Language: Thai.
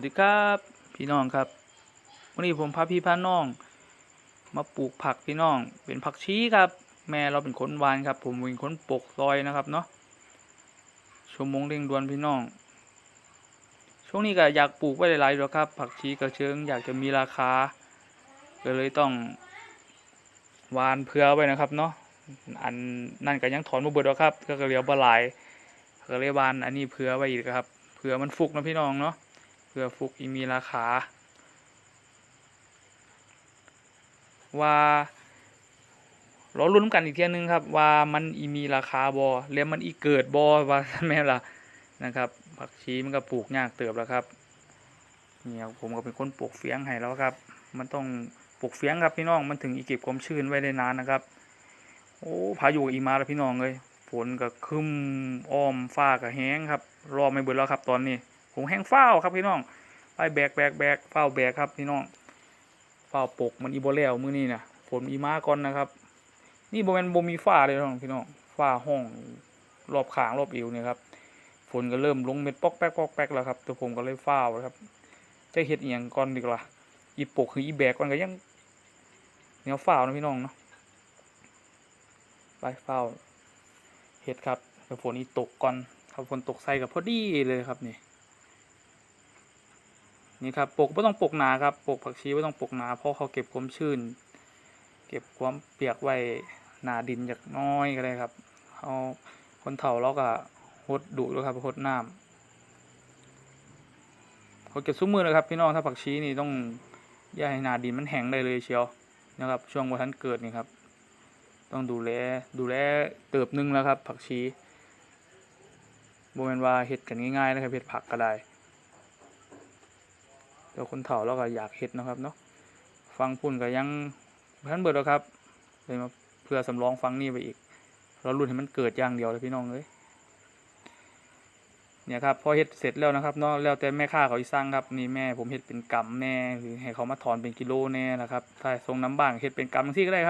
วัสดีครับพี่น้องครับ วันนี้ผมพาพี่พาน้อง มาปลูกผักพี่น้อง เป็นผักชีครับ แม่เราเป็นคนวานครับ ผมเป็นคนปลูกซอยนะครับเนาะชั่วโมงเร่งด่วนพี่น้อง ช่วงนี้ก็อยากปลูกไว้หลายๆด้วยครับ ผักชีกระเชิงอยากจะมีราคา ก็เลยต้องวานเพื่อไว้นะครับเนาะ อันนั่นก็ยังถอนมาเบิดแล้วครับ ก็เหลียวบหลายก็เลยวานอันนี้เพื่อไว้อีกครับเผื่อมันฟุกนะพี่น้องเนาะ เผื่อฟุกอีมีราคา ว่าเราลุ้นกันอีกเที่ยนึงครับ ว่ามันอีมีราคาบอแล้วมันอีเกิดบอว่าแม่ล่ะนะครับ ผักชีมันก็ปลูกยากเติบแล้วครับเนี่ยผมก็เป็นคนปลูกเฟียงให้แล้วครับ มันต้องปลูกเฟียงครับพี่น้องมันถึงอีเก็บความชื้นไว้ได้นานนะครับ โอ้พายุอีมาแล้วพี่น้องเลยฝนก็คึมอ้อมฟ้าก็แห้งครับ รอไม่เบิดแล้วครับตอนนี้ ผมแห้งเฝ้าครับพี่น้องไปแบกแบกแบกเฝ้าแบกครับพี่น้องเฝ้าปกมันอีโบแล้วมือนี้นะฝนอีมาก่อนนะครับ นี่โบแมนโบมีฟ้าเลยน้องพี่น้องฟ้าห้องรอบขางรอบอิวเนี่ยครับฝนก็เริ่มลงเม็ดปอกแป๊กปอกแป๊กแล้วครับแต่ผมก็เลยฟ้าครับจะเฮ็ดเอียงก่อนดีกว่าอีปกคืออีแบกก่อนก็ยังแนวฟ้านะพี่น้องเนาะไปฟ้าเฮ็ดครับเดี๋ยวฝนอีตกก่อนครับฝนตกใส่กับพอดีเลยครับนี่ นี่ครับปลูกไม่ต้องปลูกหนาครับปลูกผักชีไม่ต้องปลูกหนาเพราะเขาเก็บความชื้น เก็บความเปียกไว้หนาดินจากน้อยก็ได้ครับเอาคนเฒ่าเราก็หดดุด้วยครับหดน้ำเขาเก็บซุ้มมือเลยครับพี่น้องถ้าผักชีนี่ต้องย่าให้หนาดินมันแห้งได้เลยเชียวนะครับ ช่วงวันทันเกิดนี่ครับ ต้องดูแลดูแลเติบหนึงแล้วครับ ผักชีโมเมนว่าเห็ดกันง่ายๆนะครับเห็ดผักก็ได้ เดี๋ยวคนเฒ่าเราก็อยากเห็ดนะครับเนาะฟังพุ่นก็ยังบ่ทันเบิดแล้วครับเลยมาเพื่อสำรองฟังนี่ไปอีก เราลุ้นให้มันเกิดอย่างเดียวเลยพี่น้องเลยเนี่ยครับพอเฮ็ดเสร็จแล้วนะครับเนาะแล้วแต่แม่ค้าเขาสิสั่งครับนี่แม่ผมเฮ็ดเป็นกำแน่หรือให้เขามาถอนเป็นกิโลแน่นะครับถ้าทรงน้ำบ้างเฮ็ดเป็นกำจังที่ก็ได้ครับ